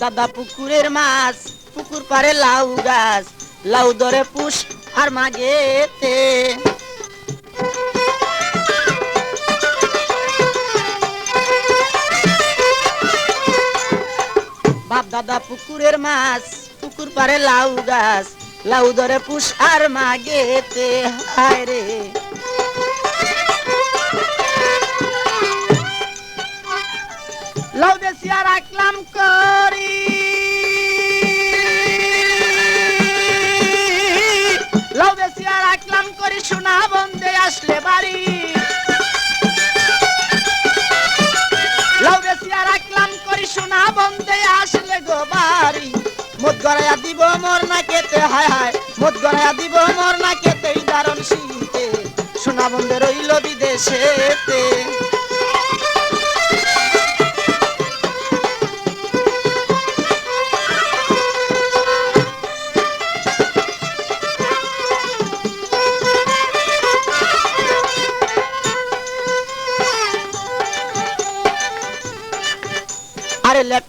দাদা পুকুরের মাছ, পুকুর পারে লাউ গাছ, লাউ ধরে পুষ আর মাগেতে। বাপ দাদা পুকুরের মাছ, পুকুর পারে লাউ গাছ, লাউ ধরে পুষ আর মাগেতে। হায় রে। দেশিয়া রাখলাম করি। লাউ দেশিয়া রাখলাম করি, সোনা বন্ধে আসলে বাড়ি। লাউ দেশিয়া রাখলাম করি, সোনা বন্ধে আসলে গো বাড়ি। মদ গড়াইয়া দিব মোর না কেতে হায় হায়। মদ গড়াইয়া দিব মোর না কেতে দারণ শীতে। সোনা বন্ধে রইল বিদেশেতে।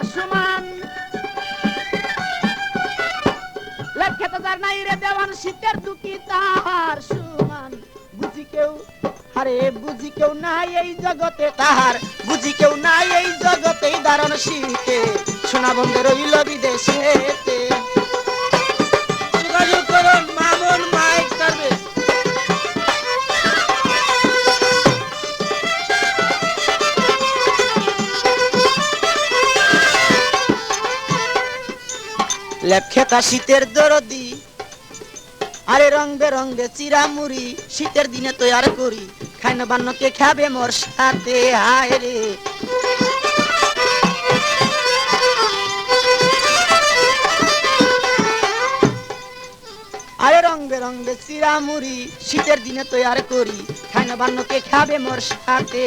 দুঃখী সমান সমান লেপখ্যাতা তার নাই রে দেওয়ান, শীতের দুঃখী তাহার সমান। বুঝি কেউ, আরে বুঝি কেউ নাই এই জগতে তাহার। বুঝি কেউ নাই এই জগতে দারণ শীতে। সোনা বন্ধে রইল বিদেশেতে লেপখেতা শীতের দরদি। আরে রং বেরঙ্গে চিরামুড়ি, শীতের দিনে তৈয়ার করি। খাইন বান্নকে খাবে মোর সাথে, হায় রে। আরে রং বেরঙ্গে চিরামুড়ি, শীতের দিনে তৈয়ার করি। খাইন বান্নকে খাবে মোর সাথে।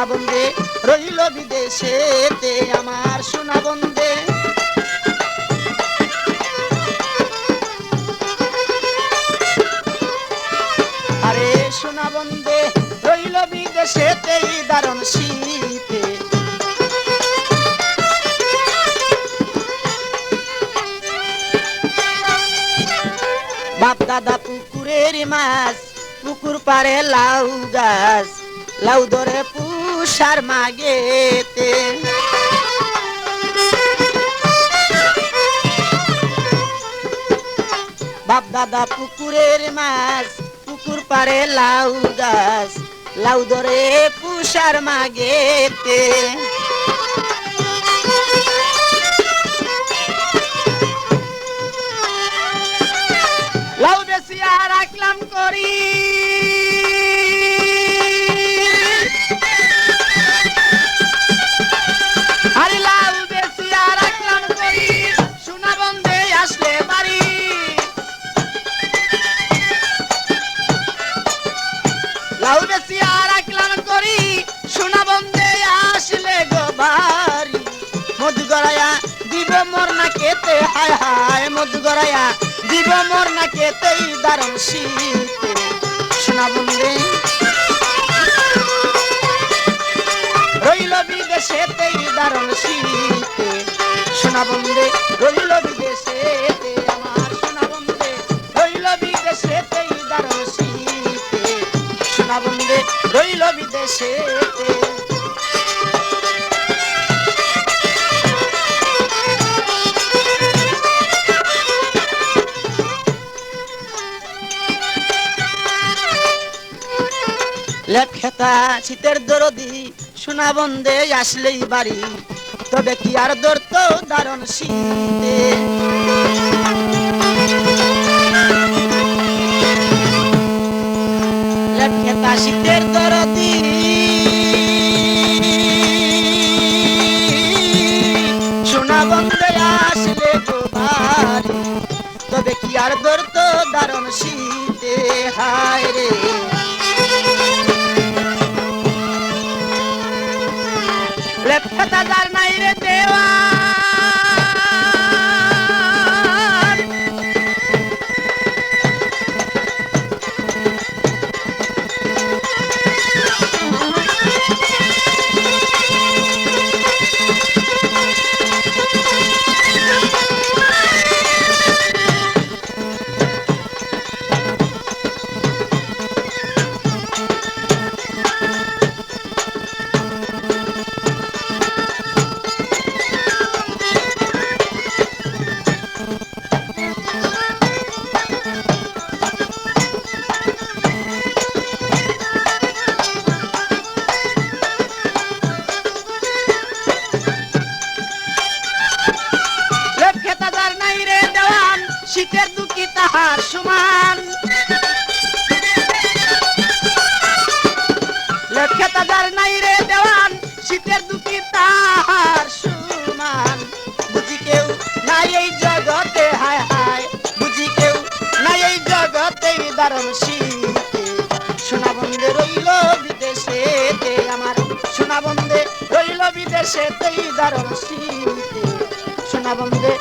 সোনা বন্ধে রইল বিদেশেতে আমার সোনা বন্ধে আরে সোনা বন্ধে রইল বিদেশেতে এই দারণ শীতে। বাপ দাদা পুকুরের মাছ, পুকুর পারে লাউ গাছ, লাউ ধরে পুষার মাগেতে। বাপ দাদা পুকুরের মাছ, পুকুর পারে লাউ গাছ, লাউ ধরে পুষার মাগেতে। লাউ বেশিয়া রাখলাম করি। কেতে হায় হায় মধু গড়াইয়া দিব মোর না কেতেই দারুণ শীতে। সোনা বন্ধে, রইল বিদেশেতেই দারুণ শীতে। সোনা বন্ধে, রইল বিদেশেতে আমার। সোনা বন্ধে, রইল বিদেশেতেই দারুণ শীতে। সোনা বন্ধে, রইল লেখেতা শীতের দরদি, সোনা বন্ধে আসলেই বাড়ি। তবে কি আর দরত দারণ শীতে? লেখেতা শীতের দরদি। সোনা বন্ধে আসলে বাড়ি। তবে কি আর দরত দারণ শীতে? হায় রে। লেফট হাজার নাই রে দুঃখী তাহার সমান। লেফট হাজার নাই রে দেওয়ান, শীতের দুঃখী তাহার সমান। বুঝি কেউ নাই এই জগতে, হায় হায়। বুঝি কেউ নাই এই জগতে, দারুণ শীতে। সোনা বন্ধে রইল বিদেশেতে, আমার সোনা বন্ধে রইল বিদেশেতেই দারুণ শীতে। সোনা বন্ধে